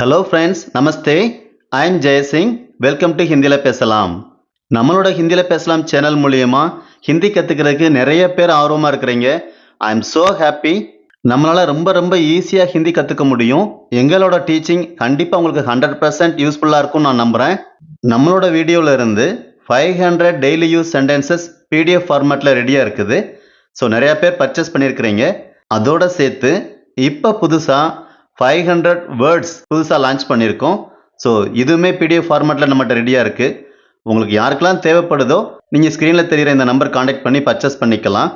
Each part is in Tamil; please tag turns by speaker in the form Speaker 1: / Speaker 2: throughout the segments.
Speaker 1: Hello friends namaste I am Jaisingh welcome to ஹிந்தியில் பேசலாம். நம்மளோட ஹிந்தியில் பேசலாம் சேனல் மூலியமா ஹிந்தி கற்றுக்கிறதுக்கு நிறைய பேர் ஆர்வமாக இருக்கிறீங்க. ஐ எம் ஸோ ஹாப்பி நம்மளால் ரொம்ப ரொம்ப ஈஸியாக ஹிந்தி கற்றுக்க முடியும். எங்களோட டீச்சிங் கண்டிப்பாக உங்களுக்கு ஹண்ட்ரட் பர்சன்ட் யூஸ்ஃபுல்லாக இருக்கும் நான் நம்புகிறேன் நம்மளோட வீடியோவில் இருந்து five hundred daily use sentences PDF ஃபார்மேட்டில் ரெடியாக இருக்குது. ஸோ நிறையா பேர் பர்ச்சேஸ் பண்ணியிருக்கிறீங்க. அதோடு சேர்த்து இப்போ புதுசாக ஃபைவ் ஹண்ட்ரட் வேர்ட்ஸ் புதுசாக லான்ச் பண்ணியிருக்கோம். ஸோ இதுவுமே பிடிஎஃப் ஃபார்மேட்டில் நம்மகிட்ட ரெடியாக இருக்குது உங்களுக்கு யாருக்கெல்லாம் தேவைப்படுதோ நீங்கள் ஸ்க்ரீனில் தெரிகிற இந்த நம்பர் காண்டாக்ட் பண்ணி பர்ச்சேஸ் பண்ணிக்கலாம்.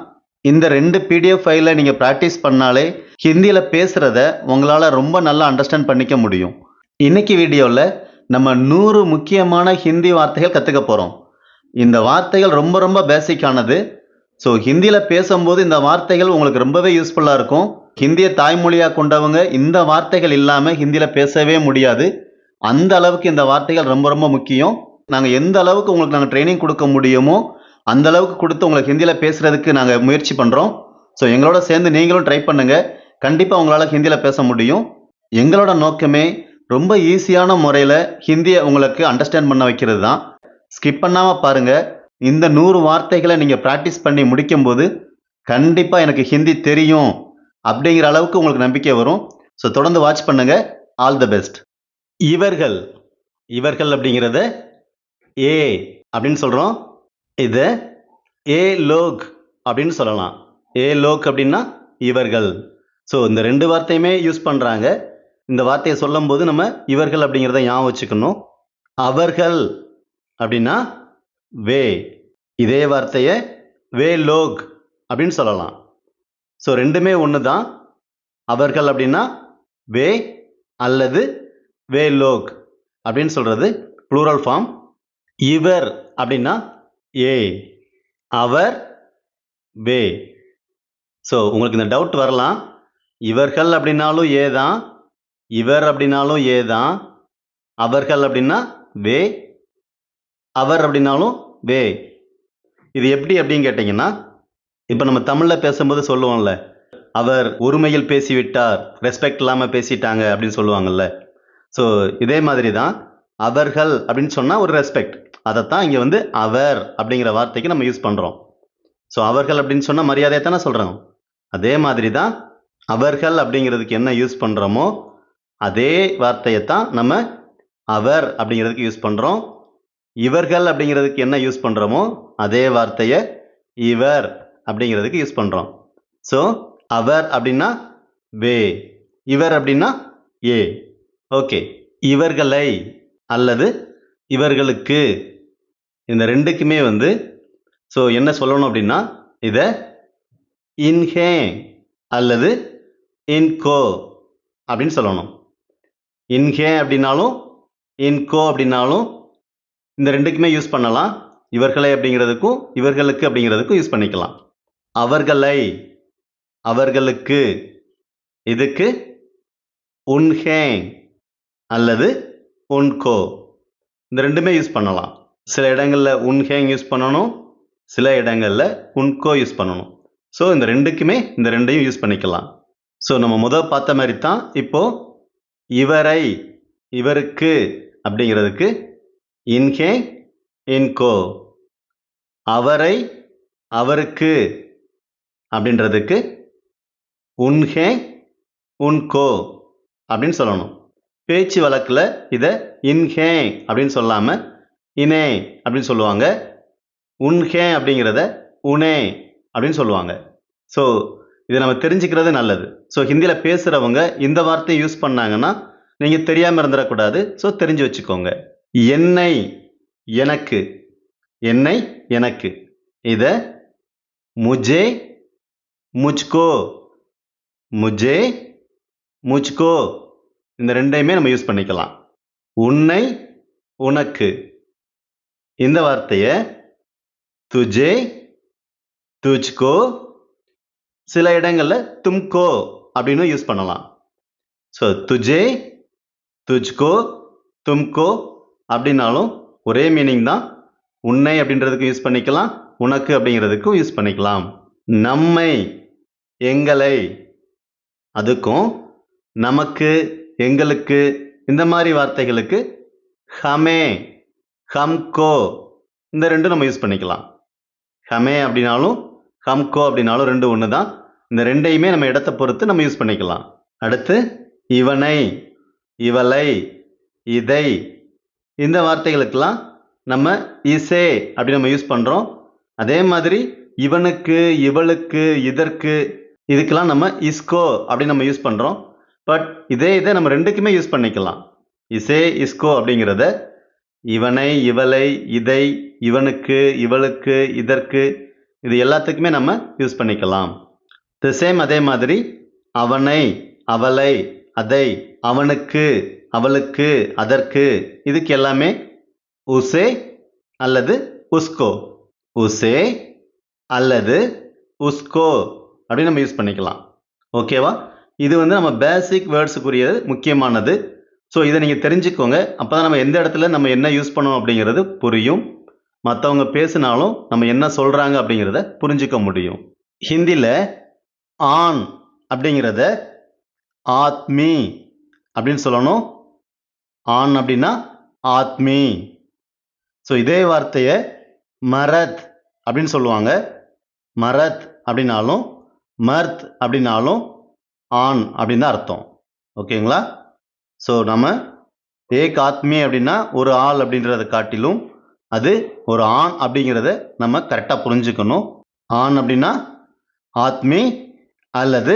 Speaker 1: இந்த ரெண்டு பிடிஎஃப் ஃபைலில் நீங்கள் ப்ராக்டிஸ் பண்ணாலே ஹிந்தியில் பேசுகிறத உங்களால் ரொம்ப நல்லா அண்டர்ஸ்டாண்ட் பண்ணிக்க முடியும். இன்றைக்கி வீடியோவில் நம்ம நூறு முக்கியமான ஹிந்தி வார்த்தைகள் கற்றுக்க போகிறோம் இந்த வார்த்தைகள் ரொம்ப ரொம்ப பேசிக்கானது ஸோ ஹிந்தியில் பேசும்போது இந்த வார்த்தைகள் உங்களுக்கு ரொம்பவே யூஸ்ஃபுல்லாக இருக்கும். ஹிந்தியை தாய்மொழியாக கொண்டவங்க இந்த வார்த்தைகள் இல்லாமல் ஹிந்தியில் பேசவே முடியாது. அந்த அளவுக்கு இந்த வார்த்தைகள் ரொம்ப ரொம்ப முக்கியம். நாங்கள் எந்த அளவுக்கு உங்களுக்கு நாங்கள் ட்ரைனிங் கொடுக்க முடியுமோ அந்த அளவுக்கு கொடுத்து உங்களுக்கு ஹிந்தியில் பேசுகிறதுக்கு நாங்கள் முயற்சி பண்ணுறோம் ஸோ எங்களோட சேர்ந்து நீங்களும் ட்ரை பண்ணுங்கள் கண்டிப்பாக உங்களால் ஹிந்தியில் பேச முடியும். எங்களோட நோக்கமே ரொம்ப ஈஸியான முறையில் ஹிந்தியை உங்களுக்கு அண்டர்ஸ்டாண்ட் பண்ண வைக்கிறது தான் ஸ்கிப் பண்ணாமல் பாருங்கள் இந்த நூறு வார்த்தைகளை நீங்கள் ப்ராக்டிஸ் பண்ணி முடிக்கும்போது கண்டிப்பாக எனக்கு ஹிந்தி தெரியும். அப்படிங்கிற அளவுக்கு உங்களுக்கு நம்பிக்கை வரும். ஸோ தொடர்ந்து வாட்ச் பண்ணுங்க. ஆல் த பெஸ்ட் இவர்கள் இவர்கள் அப்படிங்கிறத ஏ அப்படின்னு சொல்கிறோம் இது ஏ லோக் அப்படின்னு சொல்லலாம். ஏ லோக் அப்படின்னா இவர்கள். ஸோ இந்த ரெண்டு வார்த்தையுமே யூஸ் பண்ணுறாங்க இந்த வார்த்தையை சொல்லும்போது நம்ம இவர்கள் அப்படிங்கிறத ஞாபகம் வச்சுக்கணும். அவர்கள் அப்படின்னா வே இதே வார்த்தையை வே லோக் அப்படின்னு சொல்லலாம். ஸோ ரெண்டுமே ஒன்று தான் அவர்கள் அப்படின்னா வே அல்லது வே லோக் அப்படின்னு சொல்கிறது ப்ளூரல் ஃபார்ம் இவர் அப்படின்னா ஏ. அவர் வே. ஸோ உங்களுக்கு இந்த டவுட் வரலாம். இவர்கள் அப்படின்னாலும் ஏ தான் இவர் அப்படின்னாலும் ஏ தான் அவர்கள் அப்படின்னா வே. அவர் அப்படின்னாலும் வே. இது எப்படி அப்படின்னு கேட்டிங்கன்னா இப்போ நம்ம தமிழில் பேசும்போது சொல்லுவோம்ல அவர் ஒருமையில் பேசிவிட்டார் ரெஸ்பெக்ட் இல்லாமல் பேசிட்டாங்க அப்படின்னு சொல்லுவாங்கல்ல. ஸோ இதே மாதிரி தான் அவர்கள் அப்படின்னு சொன்னால் ஒரு ரெஸ்பெக்ட் அதைத்தான் இங்கே வந்து அவர் அப்படிங்கிற வார்த்தைக்கு நம்ம யூஸ் பண்ணுறோம் ஸோ அவர்கள் அப்படின்னு சொன்னால் மரியாதையை தானே சொல்கிறோம் அதே மாதிரி தான் அவர்கள் அப்படிங்கிறதுக்கு என்ன யூஸ் பண்ணுறோமோ அதே வார்த்தையை தான் நம்ம அவர் அப்படிங்கிறதுக்கு யூஸ் பண்ணுறோம் இவர்கள் அப்படிங்கிறதுக்கு என்ன யூஸ் பண்ணுறோமோ அதே வார்த்தையை இவர் அப்படிங்கிறதுக்கு யூஸ் பண்ணுறோம் ஸோ அவர் அப்படின்னா வே இவர் அப்படின்னா ஏ ஓகே இவர்களை அல்லது இவர்களுக்கு இந்த ரெண்டுக்குமே வந்து ஸோ என்ன சொல்லணும் அப்படின்னா இதை இன்ஹே அல்லது இன்கோ அப்படின்னு சொல்லணும். இன்ஹே அப்படின்னாலும் இன்கோ அப்படின்னாலும் இந்த ரெண்டுக்குமே யூஸ் பண்ணலாம். இவர்களை அப்படிங்கிறதுக்கும் இவர்களுக்கு அப்படிங்கிறதுக்கும் யூஸ் பண்ணிக்கலாம். அவர்களை அவர்களுக்கு இதுக்கு உன்ஹே அல்லது உன்கோ. இந்த ரெண்டுமே யூஸ் பண்ணலாம். சில இடங்களில் உன்ஹேங் யூஸ் பண்ணணும் சில இடங்களில் உன்கோ யூஸ் பண்ணணும். ஸோ இந்த ரெண்டுக்குமே இந்த ரெண்டையும் யூஸ் பண்ணிக்கலாம். ஸோ நம்ம முதல் பார்த்த மாதிரி தான் இப்போது இவரை இவருக்கு அப்படிங்கிறதுக்கு இன்ஹே இன்கோ. அவரை அவருக்கு அப்படின்றதுக்கு உன்ஹே உன்கோ அப்படின்னு சொல்லணும். பேச்சு வழக்கில் இதை இன்ஹே அப்படின்னு சொல்லாமல் இனே அப்படின்னு சொல்லுவாங்க. உன்ஹே அப்படிங்கிறத உனே அப்படின்னு சொல்லுவாங்க. ஸோ இதை நம்ம தெரிஞ்சுக்கிறது நல்லது. ஸோ ஹிந்தியில் பேசுகிறவங்க இந்த வார்த்தையை யூஸ் பண்ணாங்கன்னா நீங்கள் தெரியாமல் இருந்துடக்கூடாது. ஸோ தெரிஞ்சு வச்சுக்கோங்க. என்னை எனக்கு என்னை எனக்கு. இதை முஜே முஜ்கோ. முஜே முஜ்கோ. இந்த ரெண்டையுமே நம்ம யூஸ் பண்ணிக்கலாம். உன்னை உனக்கு. இந்த வார்த்தையை துஜே துஜ்கோ. சில இடங்களில் தும்கோ அப்படின்னு யூஸ் பண்ணலாம். ஸோ துஜே துஜ்கோ தும்கோ அப்படின்னாலும் ஒரே மீனிங் தான். உன்னை அப்படின்றதுக்கும் யூஸ் பண்ணிக்கலாம். உனக்கு அப்படிங்கிறதுக்கும் யூஸ் பண்ணிக்கலாம். நம்மை எங்களை அதுக்கும் நமக்கு எங்களுக்கு இந்த மாதிரி வார்த்தைகளுக்கு ஹமே ஹம்கோ இந்த ரெண்டும் நம்ம யூஸ் பண்ணிக்கலாம். ஹமே அப்படின்னாலும் ஹம்கோ அப்படின்னாலும் ரெண்டு ஒன்று தான் இந்த ரெண்டையுமே நம்ம இடத்தை பொறுத்து நம்ம யூஸ் பண்ணிக்கலாம். அடுத்து இவனை இவளை இதை இந்த வார்த்தைகளுக்கெல்லாம் நம்ம இசே அப்படி நம்ம யூஸ் பண்ணுறோம் அதே மாதிரி இவனுக்கு இவளுக்கு இதற்கு இதுக்கெல்லாம் நம்ம இஸ்கோ அப்படின்னு நம்ம யூஸ் பண்ணுறோம் பட் இதே இதை நம்ம ரெண்டுக்குமே யூஸ் பண்ணிக்கலாம். இசே இஸ்கோ அப்படிங்கிறத இவனை இவளை இதை இவனுக்கு இவளுக்கு இதற்கு இது எல்லாத்துக்குமே நம்ம யூஸ் பண்ணிக்கலாம். தி சேம் அதே மாதிரி அவனை அவளை அதை அவனுக்கு அவளுக்கு அதற்கு இதுக்கு எல்லாமே உசே அல்லது உஸ்கோ. உசே அல்லது உஸ்கோ. அப்படின்னு நம்ம யூஸ் பண்ணிக்கலாம். ஓகேவா இது வந்து நம்ம பேசிக் வேர்ட்ஸுக்குரியது முக்கியமானது. ஸோ இதை நீங்கள் தெரிஞ்சுக்கோங்க. அப்போ தான் நம்ம எந்த இடத்துல நம்ம என்ன யூஸ் பண்ணோம் அப்படிங்கிறது புரியும். மற்றவங்க பேசினாலும் நம்ம என்ன சொல்கிறாங்க அப்படிங்கிறத புரிஞ்சுக்க முடியும். ஹிந்தியில் ஆண் அப்படிங்கிறத ஆத்மி அப்படின்னு சொல்லணும். ஆண் அப்படின்னா ஆத்மி. ஸோ இதே வார்த்தையை மரத் அப்படின்னு சொல்லுவாங்க. மரத் அப்படின்னாலும் மர்த் அப்படின்னாலும் ஆண் அப்படின்னு தான் அர்த்தம். ஓகேங்களா ஸோ நம்ம ஏக் ஆத்மி அப்படின்னா ஒரு ஆள் அப்படின்றத காட்டிலும் அது ஒரு ஆண் அப்படிங்கிறத நம்ம கரெக்டாக புரிஞ்சுக்கணும். ஆண் அப்படின்னா ஆத்மி அல்லது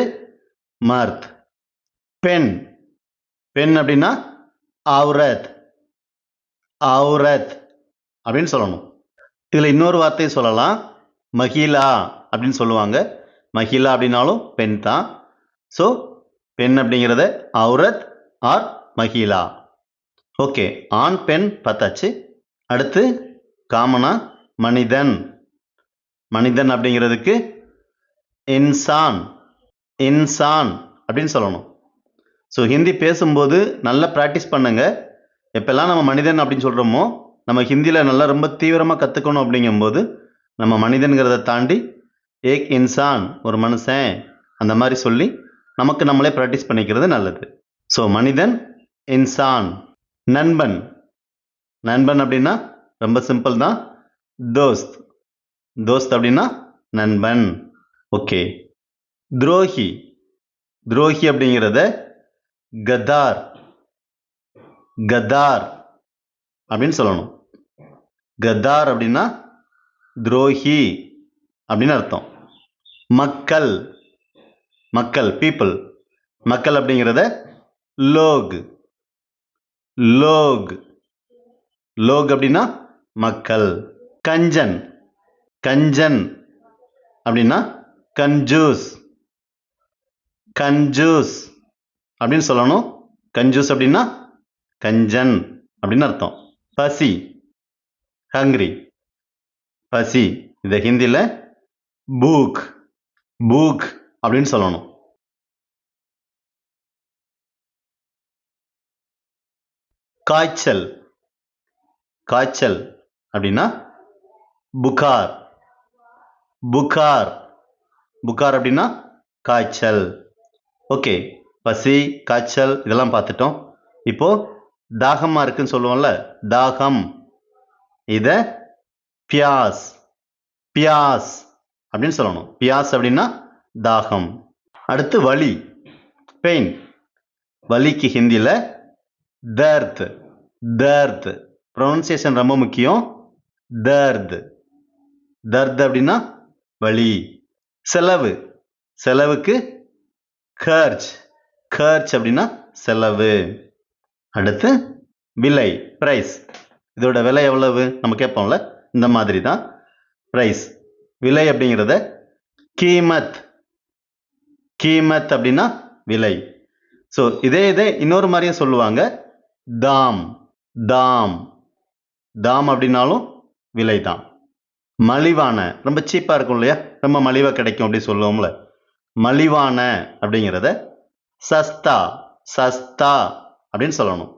Speaker 1: மர்த் பெண் பெண் அப்படின்னா அவுரத் அவுரத் அப்படின்னு சொல்லணும். இதில் இன்னொரு வார்த்தையை சொல்லலாம். மகிழா அப்படின்னு சொல்லுவாங்க. மகிழா அப்படின்னாலும் பெண் தான். ஸோ பெண் அப்படிங்கிறத அவுரத் ஆர் மகிலா ஓகே ஆண் பெண் பார்த்தாச்சு. அடுத்து காமனா மனிதன். மனிதன் அப்படிங்கிறதுக்கு இன்சான் இன்சான் அப்படின்னு சொல்லணும். ஸோ ஹிந்தி பேசும்போது நல்லா ப்ராக்டிஸ் பண்ணுங்க. எப்பெல்லாம் நம்ம மனிதன் அப்படின்னு சொல்கிறோமோ நம்ம ஹிந்தியில் நல்லா ரொம்ப தீவிரமாக கற்றுக்கணும் அப்படிங்கும்போது நம்ம மனிதன்கிறத தாண்டி ஏக் இன்சான் ஒரு மனுஷன் அந்த மாதிரி சொல்லி நமக்கு நம்மளே ப்ராக்டிஸ் பண்ணிக்கிறது நல்லது. ஸோ மனிதன் இன்சான் நண்பன். நண்பன் அப்படின்னா ரொம்ப சிம்பிள் தான். தோஸ்த். தோஸ்த் அப்படின்னா நண்பன். ஓகே துரோகி. துரோகி அப்படிங்கிறத கதார். கதார் அப்படின்னு சொல்லணும். கதார் அப்படின்னா துரோகி அப்படின்னு அர்த்தம். மக்கள். மக்கள் பீப்புள் மக்கள் அப்படிங்கிறத லோக். லோக். லோக் அப்படின்னா மக்கள். கஞ்சன். கஞ்சன் அப்படின்னா கஞ்சூஸ். கஞ்சூஸ் அப்படின்னு சொல்லணும். கஞ்சூஸ் அப்படின்னா கஞ்சன் அப்படின்னு அர்த்தம். பசி. ஹங்க்ரி பசி. இதை ஹிந்தியில் பூக் பூக் அப்படின்னு சொல்லணும். காய்ச்சல். காய்ச்சல் அப்படின்னா புகார். புகார். புகார் அப்படின்னா காய்ச்சல். ஓகே பசி காய்ச்சல் இதெல்லாம் பார்த்துட்டோம். இப்போ தாகமாக இருக்குன்னு சொல்லுவோம்ல தாகம். இதை பியாஸ். பியாஸ். அப்படின்னு சொல்லணும். பியாஸ் அப்படின்னா தாகம். அடுத்து வலி. பெயின் வலிக்கு ஹிந்தியில் தர்த். தர்த். ப்ரொனன்சியேஷன் ரொம்ப முக்கியம். தர்த். தர்த் அப்படின்னா வலி. செலவு. செலவுக்கு கர்ச். கர்ச் அப்படின்னா செலவு. அடுத்து விலை. ப்ரைஸ் இதோட விலை எவ்வளவு? நம்ம கேட்போம்ல. இந்த மாதிரி தான் ப்ரைஸ் விலை அப்படிங்கிறத கீமத். கீமத் அப்படின்னா விலை. ஸோ இதே இதே இன்னொரு மாதிரியும் சொல்லுவாங்க. தாம். தாம். தாம் அப்படின்னாலும் விலை தான் மலிவான ரொம்ப சீப்பாக இருக்கும் இல்லையா? ரொம்ப மலிவாக கிடைக்கும் அப்படி சொல்லுவோம்ல. மலிவான அப்படிங்கிறத சஸ்தா சஸ்தா அப்படின்னு சொல்லணும்.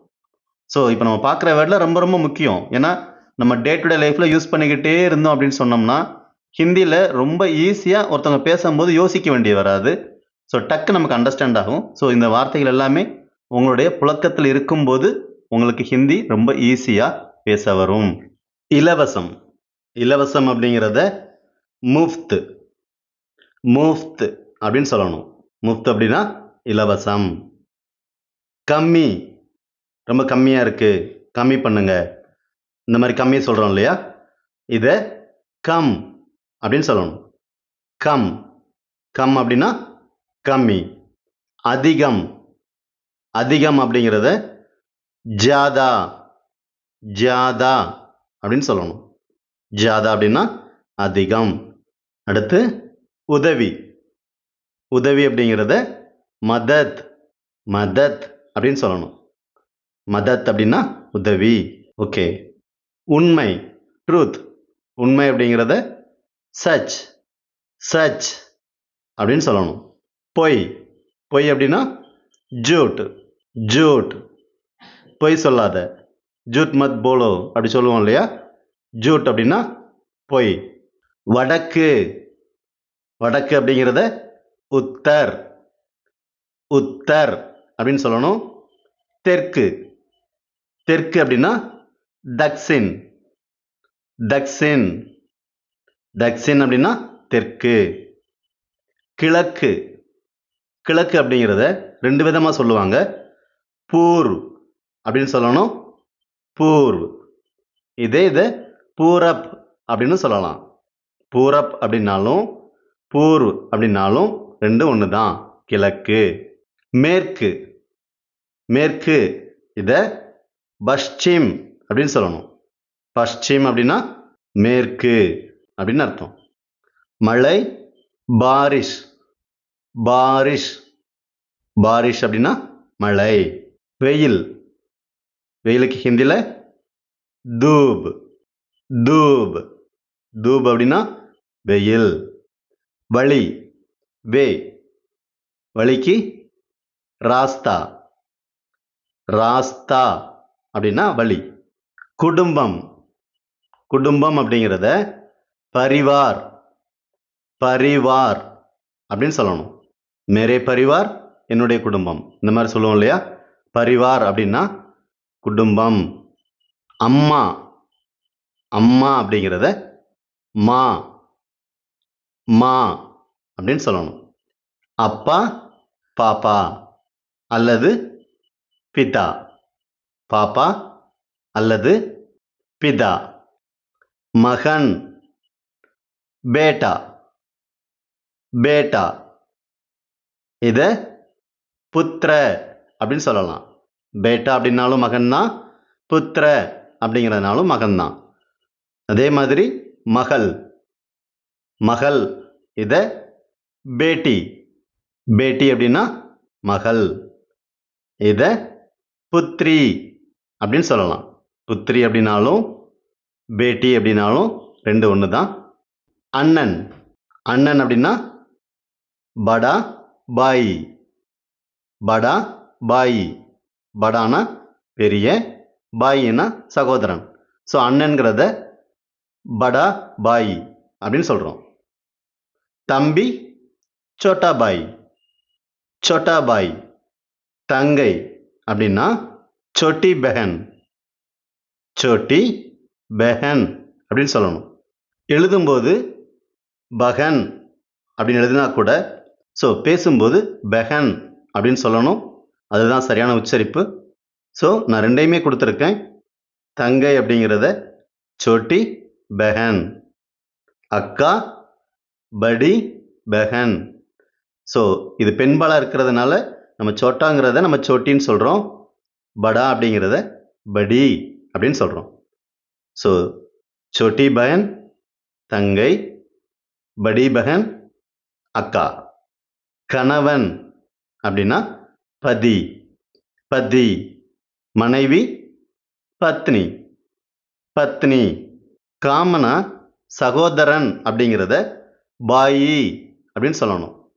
Speaker 1: ஸோ இப்போ நம்ம பார்க்குற வேர்டில் ரொம்ப ரொம்ப முக்கியம். ஏன்னா நம்ம டே டு டே லைஃப்பில் யூஸ் பண்ணிக்கிட்டே இருந்தோம் அப்படின்னு சொன்னோம்னா ஹிந்தியில் ரொம்ப ஈஸியாக ஒருத்தவங்க பேசும்போது யோசிக்க வேண்டிய வராது. ஸோ டக்கு நமக்கு அண்டர்ஸ்டாண்ட் ஆகும். ஸோ இந்த வார்த்தைகள் எல்லாமே உங்களுடைய புழக்கத்தில் இருக்கும்போது உங்களுக்கு ஹிந்தி ரொம்ப ஈஸியாக பேச வரும். இலவசம். இலவசம் அப்படிங்கிறத முஃப்த். முஃப்த் அப்படின்னு சொல்லணும். முஃப்த் அப்படின்னா இலவசம். கம்மி. ரொம்ப கம்மியாக இருக்குது கம்மி பண்ணுங்க. இந்த மாதிரி கம்மி சொல்கிறோம் இல்லையா? இதை கம். அப்படின்னு சொல்லணும். கம். கம் அப்படின்னா கம்மி. அதிகம். அதிகம் அப்படிங்கிறத ஜாதா. ஜாதா அப்படின்னு சொல்லணும். ஜாதா அப்படின்னா அதிகம். அடுத்து உதவி. உதவி அப்படிங்கிறத மதத். மதத் அப்படின்னு சொல்லணும். மதத் அப்படின்னா உதவி. ஓகே. உண்மை. ட்ரூத். உண்மை அப்படிங்கிறத சச் சச் அப்படின்னு சொல்லணும். பொய் பொய் அப்படின்னா ஜூட் ஜூட். பொய் சொல்லாத ஜூட் மத் போலோ அப்படி சொல்லுவோம் இல்லையா? ஜூட் அப்படின்னா பொய். வடக்கு வடக்கு அப்படிங்கிறத உத்தர் உத்தர் அப்படின்னு சொல்லணும். தெற்கு தெற்கு அப்படின்னா தக்சின் தக்சின் தக்ஷின் அப்படின்னா தெற்கு. கிழக்கு. கிழக்கு அப்படிங்கிறத ரெண்டு விதமாக சொல்லுவாங்க. பூர் அப்படின்னு சொல்லணும். பூர்வ். இதே இதை பூரப் அப்படின்னு சொல்லலாம். பூரப் அப்படின்னாலும் பூர்வ் அப்படின்னாலும் ரெண்டு ஒன்று தான் கிழக்கு. மேற்கு. மேற்கு இதை பஷ்சிம் அப்படின்னு சொல்லணும். பஷ்சிம் அப்படின்னா மேற்கு. அப்படின்னு அர்த்தம். மழை பாரிஷ் பாரிஷ் பாரிஷ் அப்படின்னா மழை. வெயில். வெயிலுக்கு ஹிந்தியில் தூப். தூப். தூப் அப்படின்னா வெயில். வழி. வே. வழிக்கு ராஸ்தா. ராஸ்தா அப்படின்னா வழி. குடும்பம். குடும்பம் அப்படிங்கிறத பரிவார். பரிவார். அப்படின்னு சொல்லணும். மேரே பரிவார் என்னுடைய குடும்பம். இந்த மாதிரி சொல்லுவோம் இல்லையா? பரிவார் அப்படின்னா குடும்பம். அம்மா. அம்மா அப்படிங்கிறத மா. மா அப்படின்னு சொல்லணும். அப்பா பாப்பா அல்லது பிதா. பாப்பா அல்லது பிதா. மகன். பேட்டா பேட்டா இதை புத்திர அப்படின்னு சொல்லலாம். பேட்டா அப்படின்னாலும் மகன்தான் புத்திர அப்படிங்கிறதுனாலும் மகன்தான். அதே மாதிரி மகள் மகள் இதை பேட்டி பேட்டி அப்படின்னா மகள். இதை புத்ரி அப்படின்னு சொல்லலாம். புத்ரி அப்படின்னாலும் பேட்டி அப்படின்னாலும் ரெண்டு ஒன்று தான் அண்ணன். அண்ணன் அப்படின்னா படா பாய். படா பாய். படானா பெரிய பாயின்னா சகோதரன். ஸோ அண்ணன்கிறத படா பாய் அப்படின்னு சொல்கிறோம் தம்பி சோட்டா பாய். சோட்டா பாய். தங்கை அப்படின்னா சொட்டி பெஹன். சொட்டி பெஹன் அப்படின்னு சொல்லணும். எழுதும்போது பகன் அப்படின்னு எழுதினா கூட ஸோ பேசும்போது பெஹன் அப்படின்னு சொல்லணும். அதுதான் சரியான உச்சரிப்பு. ஸோ நான் ரெண்டையுமே கொடுத்துருக்கேன். தங்கை அப்படிங்கிறத சோட்டி பெஹன் அக்கா படி பெஹன் ஸோ இது பெண்பாலாக இருக்கிறதுனால நம்ம சோட்டாங்கிறத நம்ம சோட்டின்னு சொல்கிறோம் படா அப்படிங்கிறத படி அப்படின்னு சொல்கிறோம் ஸோ சோட்டி பயன் தங்கை படி பஹன் அக்கா. கணவன் அப்படின்னா பதி. பதி. மனைவி பத்னி. பத்னி. காமனா சகோதரன் அப்படிங்கிறத பாயி அப்படின்னு சொல்லணும்.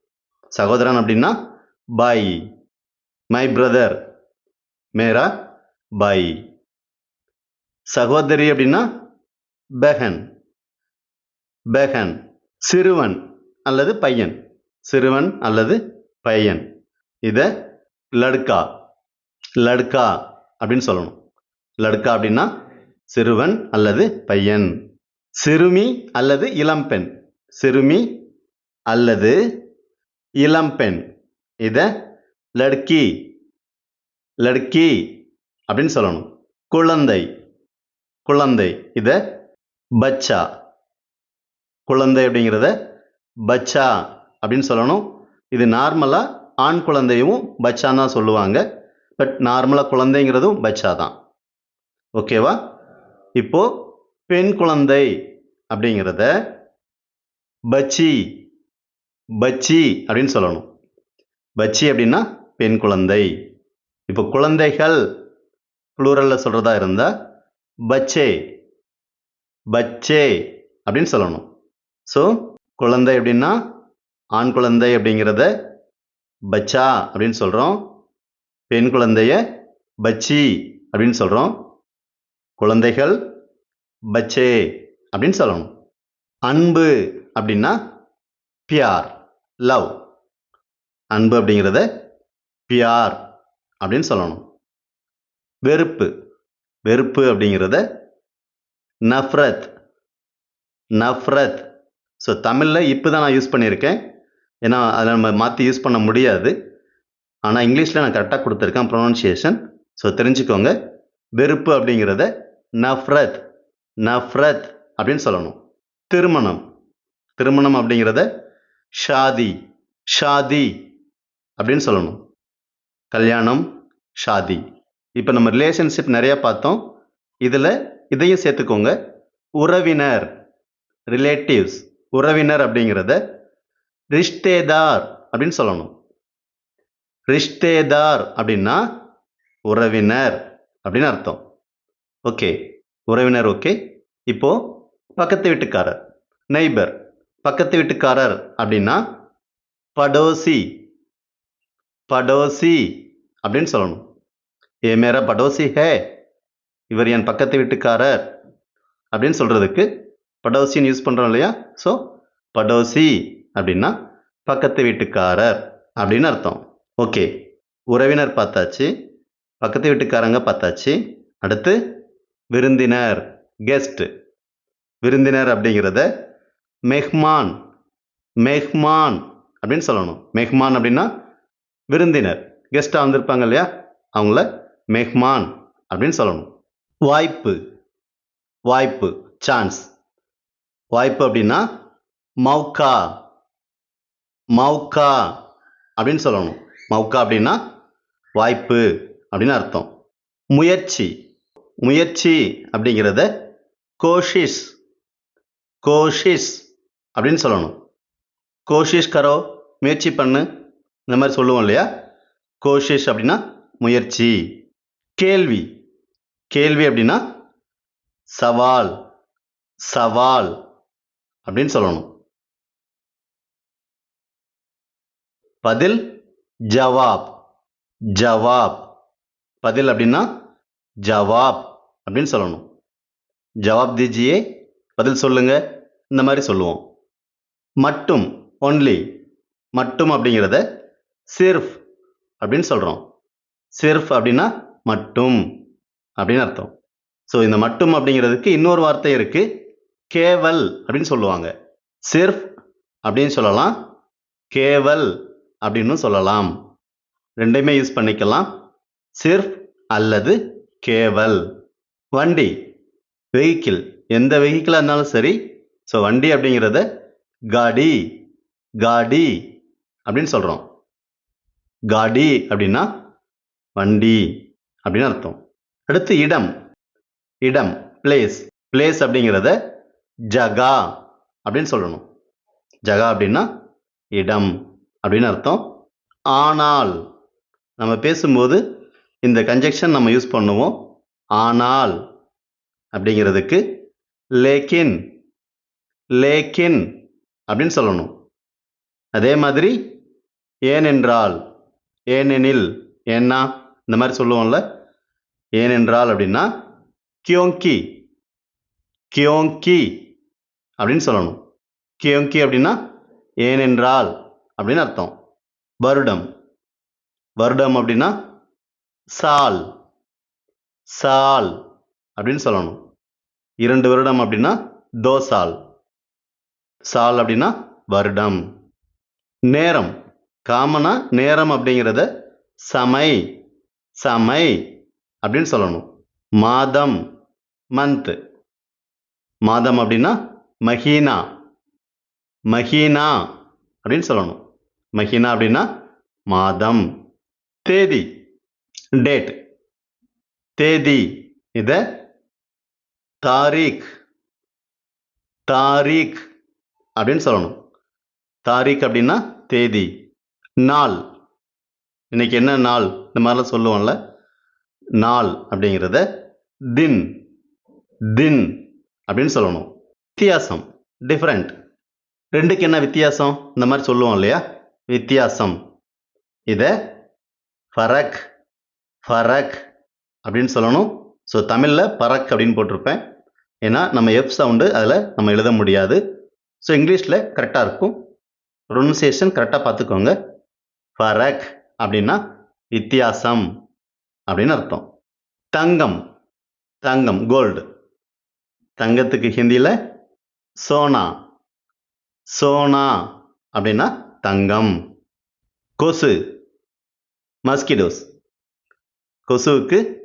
Speaker 1: சகோதரன் அப்படின்னா பாயி. மை பிரதர் மேரா பாயி. சகோதரி அப்படின்னா பெஹன் பெஹன் சிறுவன் அல்லது பையன். சிறுவன் அல்லது பையன். இதை லடுக்கா. லடுக்கா அப்படின்னு சொல்லணும். லடுக்கா அப்படின்னா சிறுவன் அல்லது பையன். சிறுமி அல்லது இளம்பெண் சிறுமி அல்லது இளம்பெண் இதை லடுக்கி. லடுக்கி அப்படின்னு சொல்லணும். குழந்தை. குழந்தை. இதை பச்சா. குழந்தை அப்படிங்கிறத பச்சா அப்படின்னு சொல்லணும். இது நார்மலாக ஆண் குழந்தையும் பச்சான்னு தான் சொல்லுவாங்க. பட் நார்மலாக குழந்தைங்கிறதும் பச்சா தான். ஓகேவா இப்போ பெண் குழந்தை அப்படிங்கிறத பச்சி பச்சி அப்படின்னு சொல்லணும். பச்சி அப்படின்னா பெண் குழந்தை. இப்போ குழந்தைகள் ப்ளூரலில் சொல்கிறதா இருந்தால் பச்சே பச்சே அப்படின்னு சொல்லணும். ஸோ குழந்தை அப்படின்னா ஆண் குழந்தை அப்படிங்கிறத பச்சா அப்படின்னு சொல்கிறோம் பெண் குழந்தைய பச்சி அப்படின்னு சொல்கிறோம் குழந்தைகள் பச்சே அப்படின்னு சொல்லணும். அன்பு அப்படின்னா பியார் லவ். அன்பு அப்படிங்கிறத பியார் அப்படின்னு சொல்லணும். வெறுப்பு வெறுப்பு அப்படிங்கிறத நஃப்ரத் நஃப்ரத் ஸோ தமிழில் இப்போ தான் நான் யூஸ் பண்ணியிருக்கேன். ஏன்னா அதை நம்ம மாற்றி யூஸ் பண்ண முடியாது. ஆனால் இங்கிலீஷில் நான் கரெக்டாக கொடுத்துருக்கேன் ப்ரொனன்சியேஷன் ஸோ தெரிஞ்சுக்கோங்க. வெறுப்பு அப்படிங்கிறத நஃப்ரத் நஃப்ரத் அப்படின்னு சொல்லணும். திருமணம் திருமணம் அப்படிங்கிறத ஷாதி ஷாதி அப்படின்னு சொல்லணும். கல்யாணம் ஷாதி. இப்போ நம்ம ரிலேஷன்ஷிப் நிறையா பார்த்தோம். இதில் இதையும் சேர்த்துக்கோங்க. உறவினர் ரிலேட்டிவ்ஸ் உறவினர் அப்படிங்கிறத ரிஷ்டேதார் அப்படின்னு சொல்லணும். ரிஷ்டேதார் அப்படின்னா உறவினர் அப்படின்னு அர்த்தம். ஓகே உறவினர் ஓகே. இப்போ பக்கத்து வீட்டுக்காரர் நெய்பர் பக்கத்து வீட்டுக்காரர் அப்படின்னா படோசி. படோசி அப்படின்னு சொல்லணும். ஏ மேரா படோசி ஹே இவர் என் பக்கத்து வீட்டுக்காரர் அப்படின்னு சொல்கிறதுக்கு படோசின்னு யூஸ் பண்ணுறோம் இல்லையா? ஸோ படோசி அப்படின்னா பக்கத்து வீட்டுக்காரர் அப்படின்னு அர்த்தம். ஓகே உறவினர் பார்த்தாச்சு பக்கத்து வீட்டுக்காரங்க பார்த்தாச்சு. அடுத்து விருந்தினர் கெஸ்ட் விருந்தினர் அப்படிங்கிறத மெஹ்மான் மெஹ்மான் அப்படின்னு சொல்லணும். மெஹ்மான் அப்படின்னா விருந்தினர். கெஸ்ட்டாக வந்திருப்பாங்க இல்லையா? அவங்கள மெஹ்மான் அப்படின்னு சொல்லணும். வாய்ப்பு வாய்ப்பு சான்ஸ் வாய்ப்பு அப்படின்னா மௌக்கா மௌக்கா அப்படின்னு சொல்லணும். மௌக்கா அப்படின்னா வாய்ப்பு அப்படின்னு அர்த்தம். முயற்சி. முயற்சி அப்படிங்கிறத கோஷிஷ். கோஷிஷ் அப்படின்னு சொல்லணும். கோஷிஷ் கரோ முயற்சி பண்ணு. இந்த மாதிரி சொல்லுவோம் இல்லையா? கோஷிஷ் அப்படின்னா முயற்சி. கேள்வி. கேள்வி அப்படின்னா சவால். சவால். அப்படின்னு சொல்லணும். பதில் ஜவாப். ஜவாப். பதில் அப்படின்னா ஜவாப் அப்படின்னு சொல்லணும். ஜவாப் தீஜியே பதில் சொல்லுங்க இந்த மாதிரி சொல்லுவோம். மட்டும் ஒன்லி மட்டும் அப்படிங்கிறத சிர்ஃப் அப்படின்னு சொல்கிறோம் சிர்ஃப் அப்படின்னா மட்டும் அப்படின்னு அர்த்தம். ஸோ இந்த மட்டும் அப்படிங்கிறதுக்கு இன்னொரு வார்த்தை இருக்கு. கேவல் அப்படின்னு சொல்லுவாங்க. சிர்ஃப் அப்படின்னு சொல்லலாம். கேவல் அப்படின்னு சொல்லலாம். ரெண்டையுமே யூஸ் பண்ணிக்கலாம். சிர்ஃப் அல்லது கேவல். வண்டி வெஹிக்கிள் எந்த வெஹிக்கிளாக இருந்தாலும் சரி. ஸோ வண்டி அப்படிங்கிறத காடி காடி அப்படின்னு சொல்கிறோம் காடி அப்படின்னா வண்டி அப்படின்னு அர்த்தம். அடுத்து இடம் இடம் பிளேஸ் பிளேஸ் அப்படிங்கிறத ஜகா அப்படின்னு சொல்லணும். ஜகா அப்படின்னா இடம் அப்படின்னு அர்த்தம். ஆனால் நம்ம பேசும்போது இந்த கன்ஜெக்ஷன் நம்ம யூஸ் பண்ணுவோம். ஆனால் அப்படிங்கிறதுக்கு லேக்கின் லேக்கின் அப்படின்னு சொல்லணும். அதே மாதிரி ஏனென்றால் ஏனெனில் ஏன்னா இந்த மாதிரி சொல்லுவோம்ல. ஏனென்றால் அப்படின்னா கியோங்கி கியோங்கி. அப்படின்னு சொல்லணும். கியோங்கி அப்படின்னா ஏனென்றால் அப்படின்னு அர்த்தம். வருடம். வருடம் அப்படின்னா சால். சால் அப்படின்னு சொல்லணும். இரண்டு வருடம் அப்படின்னா தோ சால் சால் அப்படின்னா வருடம். நேரம். காமனா நேரம் அப்படிங்கிறத சமை. சமை அப்படின்னு சொல்லணும். மாதம். மந்த் மாதம் அப்படின்னா மஹீனா. மஹீனா அப்படின்னு சொல்லணும். மஹீனா அப்படின்னா மாதம் தேதி டேட். தேதி இத தாரீக். தாரீக் அப்படின்னு சொல்லணும். தாரீக் அப்படின்னா தேதி நாள். இன்னைக்கு என்ன நாள்? இந்த மாதிரிலாம் சொல்லுவோம்ல. நாள் அப்படிங்கிறத தின். தின் அப்படின்னு சொல்லணும். வித்தியாசம். டிஃப்ரெண்ட் ரெண்டுக்கு என்ன வித்தியாசம்? இந்த மாதிரி சொல்லுவோம் இல்லையா? வித்தியாசம். இதை ஃபரக் ஃபரக் அப்படின்னு சொல்லணும். ஸோ தமிழில் பறக் அப்படின்னு போட்டிருப்பேன். ஏன்னா நம்ம எஃப் சவுண்டு அதில் நம்ம எழுத முடியாது. ஸோ இங்கிலீஷில் கரெக்டாக இருக்கும். ப்ரொனன்சியேஷன் கரெக்டாக பார்த்துக்கோங்க. ஃபரக் அப்படின்னா வித்தியாசம் அப்படின்னு அர்த்தம். தங்கம் தங்கம் கோல்டு தங்கத்துக்கு ஹிந்தியில் சோனா. சோனா அப்படின்னா தங்கம். கொசு. மஸ்கிடோஸ் கொசுவுக்கு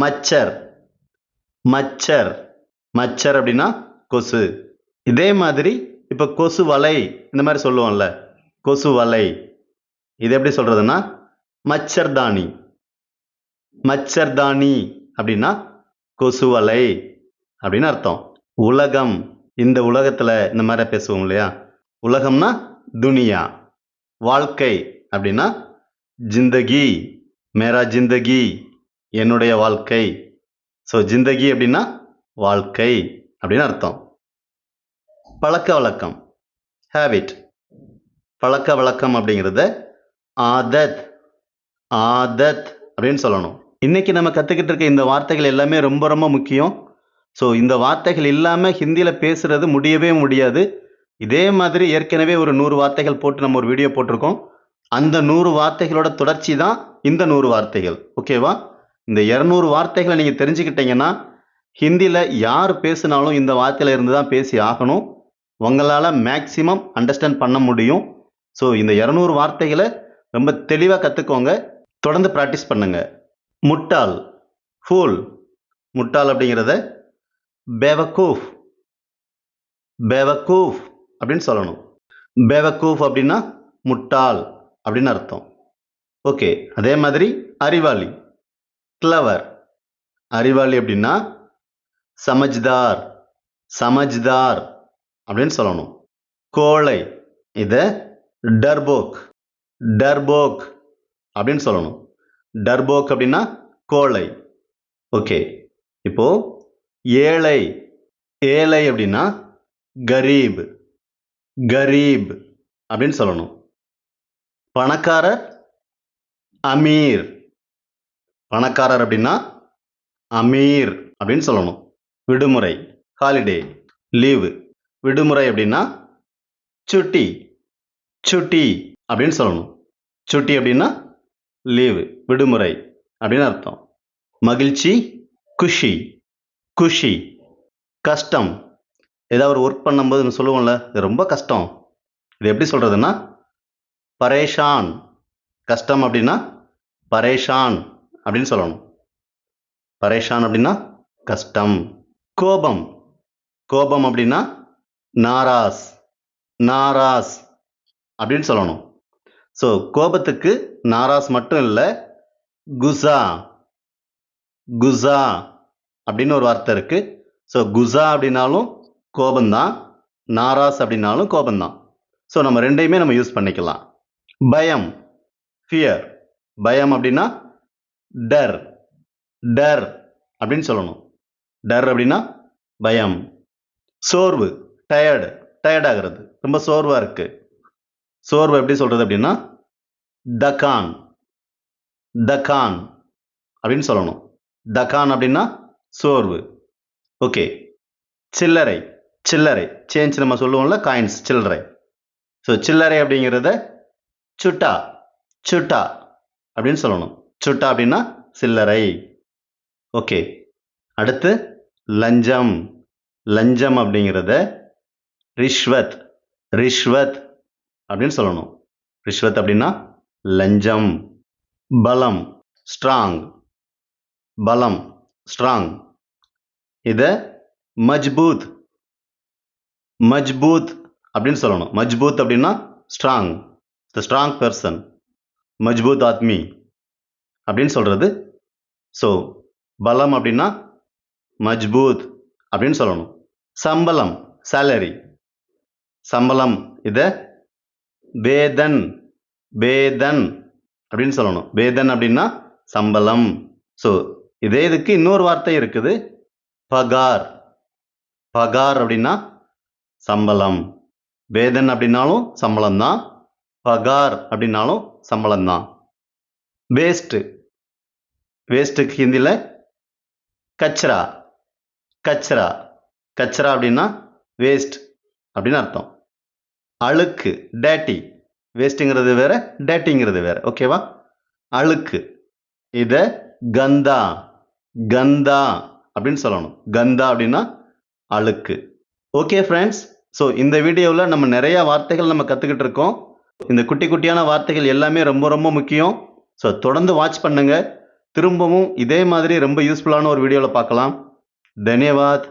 Speaker 1: மச்சர். மச்சர். மச்சர் அப்படின்னா கொசு. இதே மாதிரி இப்போ கொசு வலை இந்த மாதிரி சொல்லுவோம்ல. கொசு வலை. இது எப்படி சொல்கிறதுன்னா மச்சர்தானி மச்சர்தானி அப்படின்னா கொசு வலை அப்படின்னு அர்த்தம். உலகம். இந்த உலகத்தில் இந்த மாதிரி பேசுவோம் இல்லையா? உலகம்னா துனியா. வாழ்க்கை அப்படின்னா ஜிந்தகி. மேரா ஜிந்தகி. என்னுடைய வாழ்க்கை. ஸோ ஜிந்தகி அப்படின்னா வாழ்க்கை அப்படின்னு அர்த்தம். பழக்க வழக்கம். ஹேபிட் பழக்க வழக்கம் அப்படிங்கிறத ஆதத். ஆதத் அப்படின்னு சொல்லணும். இன்னைக்கு நம்ம கற்றுக்கிட்டு இருக்க இந்த வார்த்தைகள் எல்லாமே ரொம்ப ரொம்ப முக்கியம். ஸோ இந்த வார்த்தைகள் இல்லாமல் ஹிந்தியில் பேசுகிறது முடியவே முடியாது. இதே மாதிரி ஏற்கனவே ஒரு நூறு வார்த்தைகள் போட்டு நம்ம ஒரு வீடியோ போட்டிருக்கோம். அந்த நூறு வார்த்தைகளோட தொடர்ச்சி தான் இந்த நூறு வார்த்தைகள். ஓகேவா இந்த இரநூறு வார்த்தைகளை நீங்கள் தெரிஞ்சுக்கிட்டீங்கன்னா ஹிந்தியில் யார் பேசினாலும் இந்த வார்த்தையில் இருந்து தான் பேசி ஆகணும். உங்களால் மேக்சிமம் அண்டர்ஸ்டாண்ட் பண்ண முடியும். ஸோ இந்த இரநூறு வார்த்தைகளை ரொம்ப தெளிவாக கற்றுக்கோங்க தொடர்ந்து ப்ராக்டிஸ் பண்ணுங்கள் முட்டாள். ஃபூல் முட்டாள் அப்படிங்கிறத பேவக்கூஃப். பேவக்கூஃப் அப்படின்னு சொல்லணும். பேவக்கூஃப் அப்படின்னா முட்டாள் அப்படின்னு அர்த்தம். ஓகே அதே மாதிரி அறிவாளி. கிளவர் அறிவாளி அப்படின்னா சமஜ்தார். சமஜ்தார் அப்படின்னு சொல்லணும். கோழை. இதை டர்போக். டர்போக் அப்படின்னு சொல்லணும். டர்போக் அப்படின்னா கோழை. ஓகே இப்போது ஏழை ஏழை அப்படின்னா கரீப் கரீப் அப்படின்னு சொல்லணும். பணக்காரர் அமீர். பணக்காரர் அப்படின்னா அமீர் அப்படின்னு சொல்லணும். விடுமுறை ஹாலிடே லீவு விடுமுறை அப்படின்னா சுட்டி சுட்டி அப்படின்னு சொல்லணும். சுட்டி அப்படின்னா லீவு விடுமுறை அப்படின்னு அர்த்தம். மகிழ்ச்சி குஷி. குஷி கஷ்டம். ஏதாவது ஒரு ஒர்க் பண்ணும்போது நம்ம சொல்லுவோம்ல இது ரொம்ப கஷ்டம். இது எப்படி சொல்கிறதுன்னா பரேஷான். கஷ்டம் அப்படின்னா பரேஷான் அப்படின்னு சொல்லணும். பரேஷான் அப்படின்னா கஷ்டம். கோபம். கோபம் அப்படின்னா நாராஸ். நாராஸ் அப்படின்னு சொல்லணும். ஸோ கோபத்துக்கு நாராஸ் மட்டும் இல்லை குசா. குசா. அப்படின்னு ஒரு வார்த்தை இருக்குது ஸோ குசா அப்படின்னாலும் கோபந்தான் நாராஸ் அப்படின்னாலும் கோபந்தான் ஸோ நம்ம ரெண்டையுமே நம்ம யூஸ் பண்ணிக்கலாம். பயம் ஃபியர் பயம் அப்படின்னா டர் டர் அப்படின்னு சொல்லணும். டர் அப்படின்னா பயம். சோர்வு டயர்டு டயர்ட் ஆகிறது. ரொம்ப சோர்வாக இருக்குது சோர்வு எப்படி சொல்கிறது அப்படின்னா தகான் தகான் அப்படின்னு சொல்லணும். தகான் அப்படின்னா சோர்வு. ஓகே. சில்லறை சில்லறை. சேஞ்ச் நம்ம சொல்லுவோம்ல காயின்ஸ் சில்லறை. ஸோ சில்லறை அப்படிங்கிறத சுட்டா சுட்டா அப்படின்னு சொல்லணும். சுட்டா அப்படின்னா சில்லறை. ஓகே. அடுத்து லஞ்சம். லஞ்சம் அப்படிங்கிறத ரிஷ்வத் ரிஷ்வத் அப்படின்னு சொல்லணும். ரிஷ்வத் அப்படின்னா லஞ்சம். பலம் ஸ்ட்ராங் பலம். ஸ்ட்ராங் இதை மஜ்பூத் மஜ்பூத் அப்படின்னு சொல்லணும். மஜ்பூத் அப்படின்னா ஸ்ட்ராங் த ஸ்ட்ராங் பர்சன் மஜ்பூத் ஆத்மி அப்படின்னு சொல்கிறது ஸோ பலம் அப்படின்னா மஜ்பூத் அப்படின்னு சொல்லணும். சம்பளம் சேலரி சம்பளம் இதை வேதன் வேதன் அப்படின்னு சொல்லணும். வேதன் அப்படின்னா சம்பளம். ஸோ இதே இதுக்கு இன்னொரு வார்த்தை இருக்குது. பகார். பகார் அப்படின்னா சம்பளம். வேதன் அப்படின்னாலும் சம்பளம் தான் பகார் அப்படின்னாலும் சம்பளம் தான் வேஸ்ட்டு வேஸ்ட்டுக்கு ஹிந்தியில் கச்ரா கச்ரா கச்ரா அப்படின்னா வேஸ்ட் அப்படின்னு அர்த்தம். அழுக்கு டேட்டி வேஸ்ட்டுங்கிறது வேற டேட்டிங்கிறது வேற. ஓகேவா அழுக்கு. இதை கந்தா. கந்தா அப்படின்னு சொல்லணும். கந்தா அப்படின்னா அழுக்கு. ஓகே ஃப்ரெண்ட்ஸ் ஸோ இந்த வீடியோவில் நம்ம நிறைய வார்த்தைகள் நம்ம கற்றுக்கிட்டு இருக்கோம். இந்த குட்டி குட்டியான வார்த்தைகள் எல்லாமே ரொம்ப ரொம்ப முக்கியம். ஸோ தொடர்ந்து வாட்ச் பண்ணுங்க. திரும்பவும் இதே மாதிரி ரொம்ப யூஸ்ஃபுல்லான ஒரு வீடியோவில் பார்க்கலாம். தன்யவாத்.